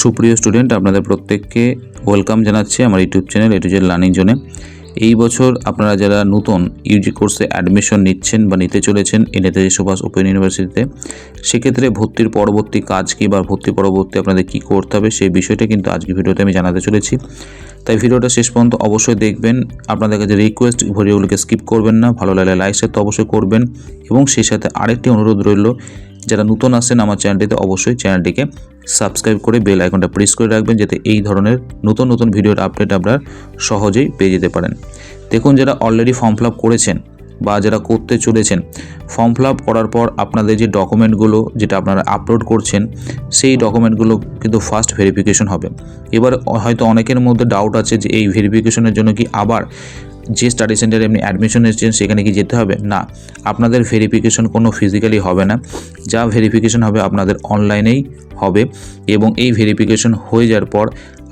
সুপ্রিয় স্টুডেন্ট, আপনাদের প্রত্যেককে ওয়েলকাম জানাচ্ছি আমার ইউটিউব চ্যানেল এটুজের লার্নিং জোনে এই বছর আপনারা যারা নতুন ইউজি কোর্সে অ্যাডমিশন নিচ্ছেন বা নিতে চলেছেন এই নেতাজি সুভাষ ওপেন ইউনিভার্সিটিতে, সেক্ষেত্রে ভর্তির পরবর্তী কাজ কী বা ভর্তি পরবর্তী আপনাদের কী করতে হবে সেই বিষয়টা কিন্তু আজকে ভিডিওতে আমি জানাতে চলেছি। তাই ভিডিওটা শেষ পর্যন্ত অবশ্যই দেখবেন, আপনাদের কাছে রিকোয়েস্ট ভিডিওগুলোকে স্কিপ করবেন না, ভালো লাগলে লাইক তো অবশ্যই করবেন। এবং সেই সাথে আরেকটি অনুরোধ রইল, যারা নতুন আসেন আমার চ্যানেলটিতে অবশ্যই চ্যানেলটিকে সাবস্ক্রাইব করে বেল আইকনটা প্রেস করে রাখবেন যাতে এই ধরনের নতুন নতুন ভিডিওর আপডেট আপনারা সহজেই পেয়ে যেতে পারেন। দেখুন, যারা অলরেডি ফর্ম ফিল করেছেন বা যারা করতে চলেছেন ফর্ম ফিল করার পর আপনাদের যে ডকুমেন্টগুলো যেটা আপনারা আপলোড করছেন, সেই ডকুমেন্টগুলো কিন্তু ফার্স্ট ভেরিফিকেশন হবে। এবার হয়তো অনেকের মধ্যে ডাউট আছে যে এই ভেরিফিকেশনের জন্য কি আবার যে স্টাডি সেন্টারে আপনি অ্যাডমিশন এসেছেন, সেখানে কি যেতে হবে? না, আপনাদের ভেরিফিকেশন কোনো ফিজিক্যালি হবে না। যা ভেরিফিকেশন হবে আপনাদের অনলাইনেই হবে এবং এই ভেরিফিকেশন হয়ে যাওয়ার পর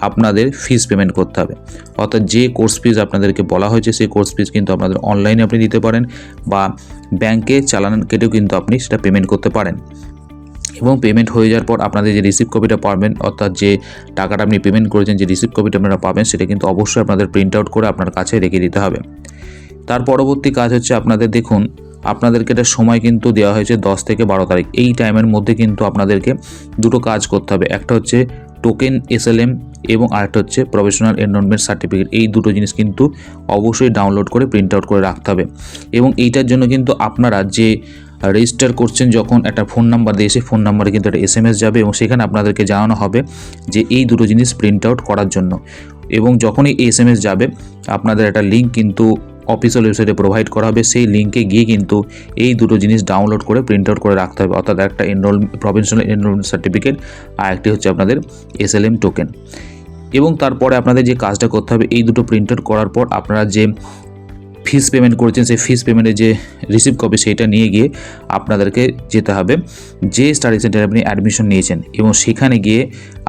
আপনাদের ফিস পেমেন্ট করতে হবে। অর্থাৎ যে কোর্স ফিস আপনাদেরকে বলা হয়েছে, সেই কোর্স ফিস কিন্তু আপনাদের অনলাইনে আপনি দিতে পারেন বা ব্যাংকে চালান কেটেও কিন্তু আপনি সেটা পেমেন্ট করতে পারেন। এবং পেমেন্ট হয়ে যাওয়ার পর আপনাদের যে রিসিভ কপিটা পাবেন, অর্থাৎ যে টাকাটা আপনি পেমেন্ট করেছেন, যে রিসিভ কপিটা আপনারা পাবেন, সেটা কিন্তু অবশ্যই আপনাদের প্রিন্ট আউট করে আপনার কাছে রেখে দিতে হবে। তার পরবর্তী কাজ হচ্ছে আপনাদের দেখুন, আপনাদেরকে এটা সময় কিন্তু দেওয়া হয়েছে দশ থেকে বারো তারিখ। এই টাইমের মধ্যে কিন্তু আপনাদেরকে দুটো কাজ করতে হবে। একটা হচ্ছে টোকেন এসএলএম এবং আরেকটা হচ্ছে প্রফেশনাল এনরোলমেন্ট সার্টিফিকেট এই দুটো জিনিস কিন্তু অবশ্যই ডাউনলোড করে প্রিন্ট আউট করে রাখতে হবে। এবং এইটার জন্য কিন্তু আপনারা যে রেজিস্টার করছেন যখন একটা ফোন নাম্বার দিয়ে সেই ফোন নাম্বারে কিন্তু একটা এস এম এস যাবে এবং সেখানে আপনাদেরকে জানানো হবে যে এই দুটো জিনিস প্রিন্ট আউট করার জন্য। এবং যখনই এম এস যাবে, আপনাদের একটা লিঙ্ক কিন্তু অফিসিয়াল ওয়েবসাইটে প্রোভাইড করা হবে। সেই লিঙ্কে গিয়ে কিন্তু এই দুটো জিনিস ডাউনলোড করে প্রিন্ট আউট করে রাখতে হবে। অর্থাৎ একটা এনরোল প্রফেশনাল এনরোলমেন্ট সার্টিফিকেট আর একটি হচ্ছে আপনাদের এস এল এম টোকেন এবং তারপরে আপনাদের যে কাজটা করতে হবে, এই দুটো প্রিন্ট আউট করার পর আপনারা যে ফিস পেমেন্ট করেছেন, সেই ফিস পেমেন্টের যে রিসিভ কপি সেইটা নিয়ে গিয়ে আপনাদেরকে যেতে হবে। যে স্টাডি সেন্টারে আপনি অ্যাডমিশন নিয়েছেন এবং সেখানে গিয়ে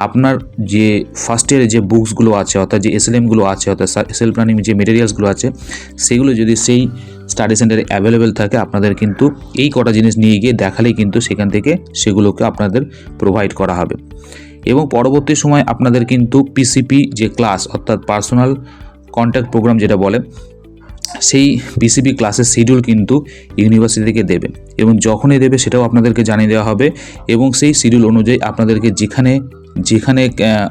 আপনার যে ফার্স্ট ইয়ারে যে বুকসগুলো আছে, অর্থাৎ যে এসএলএমগুলো আছে, অর্থাৎ সেলফ প্ল্যানিং যে মেটেরিয়ালসগুলো আছে, সেগুলো যদি সেই স্টাডি সেন্টারে অ্যাভেলেবেল থাকে, আপনাদের কিন্তু এই কটা জিনিস নিয়ে গিয়ে দেখালেই কিন্তু সেখান থেকে সেগুলোকে আপনাদের প্রোভাইড করা হবে। এবং পরবর্তী সময় আপনাদের কিন্তু পিসিপি যে ক্লাস অর্থাৎ পার্সোনাল কন্ট্যাক্ট প্রোগ্রাম যেটা বলে সেই বিসিবি ক্লাসের শিডিউল কিন্তু ইউনিভার্সিটি থেকে দেবে এবং যখনই দেবে সেটাও আপনাদেরকে জানিয়ে দেওয়া হবে এবং সেই শিডিউল অনুযায়ী আপনাদেরকে যেখানে যেখানে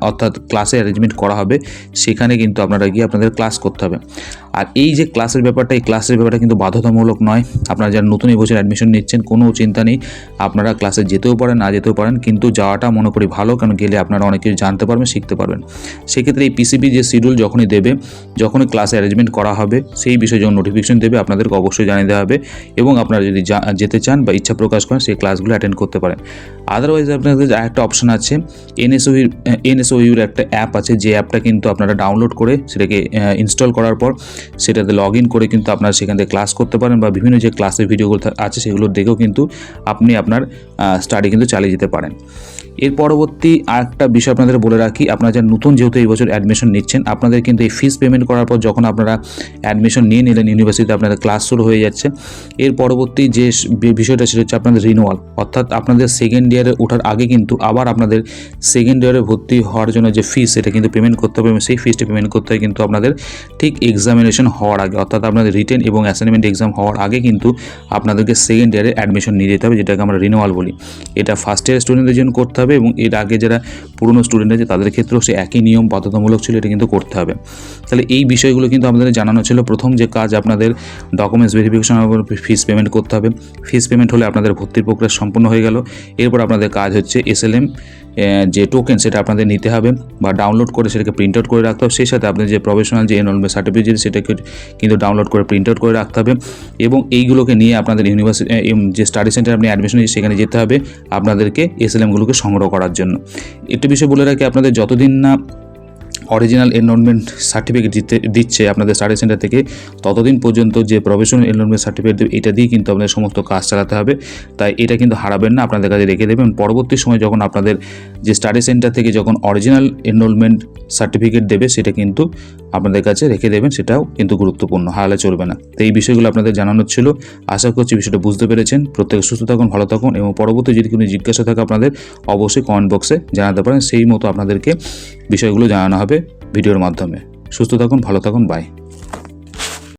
অর্থাৎ ক্লাসে অ্যারেঞ্জমেন্ট করা হবে সেখানে কিন্তু আপনারা গিয়ে আপনাদের ক্লাস করতে হবে। আর এই যে ক্লাসের ব্যাপারটা, এই ক্লাসের ব্যাপারটা কিন্তু বাধ্যতামূলক নয়। আপনারা যারা নতুন এই এবছর অ্যাডমিশন নিচ্ছেন, কোনো চিন্তা নেই। আপনারা ক্লাসে যেতেও পারেন, না যেতেও পারেন, কিন্তু যাওয়াটা মনে করি ভালো, কারণ গেলে আপনারা অনেক কিছু জানতে পারবেন, শিখতে পারবেন। সেক্ষেত্রে এই পিসিবি যে শিডিউল যখনই দেবে, যখনই ক্লাসে অ্যারেঞ্জমেন্ট করা হবে, সেই বিষয়ে যখন নোটিফিকেশন দেবে, আপনাদেরকে অবশ্যই জানিয়ে দেওয়া হবে। এবং আপনারা যদি যেতে চান বা ইচ্ছা প্রকাশ করেন, সেই ক্লাসগুলো অ্যাটেন্ড করতে পারেন। আদারওয়াইজ আপনাদের একটা অপশন আছে। এনএসও এনএসওইউর একটা অ্যাপ আছে, যে অ্যাপটা কিন্তু আপনারা ডাউনলোড করে সেটাকে ইনস্টল করার পর সেটাতে লগ ইন করে কিন্তু আপনারা সেখান থেকে ক্লাস করতে পারেন বা বিভিন্ন যে ক্লাসের ভিডিওগুলো আছে সেগুলো দেখেও কিন্তু আপনি আপনার স্টাডি কিন্তু চালিয়ে যেতে পারেন। এর পরবর্তী আরেকটা বিষয় আপনাদের বলে রাখি, আপনারা যারা নতুন যেহেতু এই বছর অ্যাডমিশন নিচ্ছেন, আপনাদের কিন্তু এই ফিস পেমেন্ট করার পর যখন আপনারা অ্যাডমিশন নিয়ে নিলেন ইউনিভার্সিটিতে আপনাদের ক্লাস শুরু হয়ে যাচ্ছে। এর পরবর্তী যে বিষয়টা সেটা হচ্ছে আপনাদের রিনুয়াল অর্থাৎ আপনাদের সেকেন্ড ইয়ারে ওঠার আগে কিন্তু আবার আপনাদের সেকেন্ড ইয়ারে ভর্তি হওয়ার জন্য যে ফিস সেটা কিন্তু পেমেন্ট করতে হবে এবং সেই ফিসটা পেমেন্ট করতে হয় কিন্তু আপনাদের ঠিক এক্সামিনেশন হওয়ার আগে, অর্থাৎ আপনাদের রিটেন এবং অ্যাসাইনমেন্ট এক্সাম হওয়ার আগে কিন্তু আপনাদেরকে সেকেন্ড ইয়ারে অ্যাডমিশন নিয়ে যেতে হবে, যেটাকে আমরা রিনুয়াল বলি। এটা ফার্স্ট ইয়ার স্টুডেন্টদের জন্য করতে হবে এবং এর আগে যারা পুরনো স্টুডেন্ট আছে তাদের ক্ষেত্রেও সে একই নিয়ম বাধ্যতামূলক ছিল, এটা কিন্তু করতে হবে। তাহলে এই বিষয়গুলো কিন্তু আমাদের জানানো ছিল। প্রথম যে কাজ আপনাদের ডকুমেন্টস ভেরিফিকেশন ফিস পেমেন্ট করতে হবে। ফিস পেমেন্ট হলে আপনাদের ভর্তির প্রক্রিয়া সম্পূর্ণ হয়ে গেল। এরপর আপনাদের কাজ হচ্ছে এসএলএম যে টোকেন সেটা আপনাদের নিতে হবে বা ডাউনলোড করে সেটাকে প্রিন্ট আউট করে রাখতে হবে। সেই সাথে আপনাদের যে প্রফেশনাল যে এনরোলমেন্ট সার্টিফিকেট সেটাকে কিন্তু ডাউনলোড করে প্রিন্ট আউট করে রাখতে হবে এবং এইগুলোকে নিয়ে আপনাদের ইউনিভার্সিটি যে স্টাডি সেন্টার আপনি অ্যাডমিশন সেখানে যেতে হবে। আপনাদেরকে এসএলএমগুলোকে সংগ্রহ করার জন্য। একটি বিষয় বলে রাখি আপনাদের যতদিন না অরিজিনাল এনরোলমেন্ট সার্টিফিকেট দিতে, দিচ্ছে আপনাদের স্টাডি সেন্টার থেকে। ততদিন পর্যন্ত যে প্রফেশনাল এনরোলমেন্ট সার্টিফিকেট দেবে, এটা দিয়ে কিন্তু আপনাদের সমস্ত কাজ চালাতে হবে। তাই এটা কিন্তু হারাবেন না, আপনাদের কাছে রেখে দেবেন। পরবর্তী সময় যখন আপনাদের যে স্টাডি সেন্টার থেকে যখন অরিজিনাল এনরোলমেন্ট সার্টিফিকেট দেবে, সেটা কিন্তু আপনাদের কাছে রেখে দেবেন, সেটাও কিন্তু গুরুত্বপূর্ণ, হারালে চলবে না। তো এই বিষয়গুলো আপনাদের জানানোর ছিল। আশা করছি বিষয়টা বুঝতে পেরেছেন। প্রত্যেকে সুস্থ থাকুন, ভালো থাকুন এবং পরবর্তী যদি কোনো জিজ্ঞাসা থাকে আপনাদের, অবশ্যই কমেন্ট বক্সে জানাতে পারেন। সেই মতো আপনাদেরকে বিষয়গুলো জানানো হবে ভিডিওর মাধ্যমে। সুস্থ থাকুন ভালো থাকুন বাই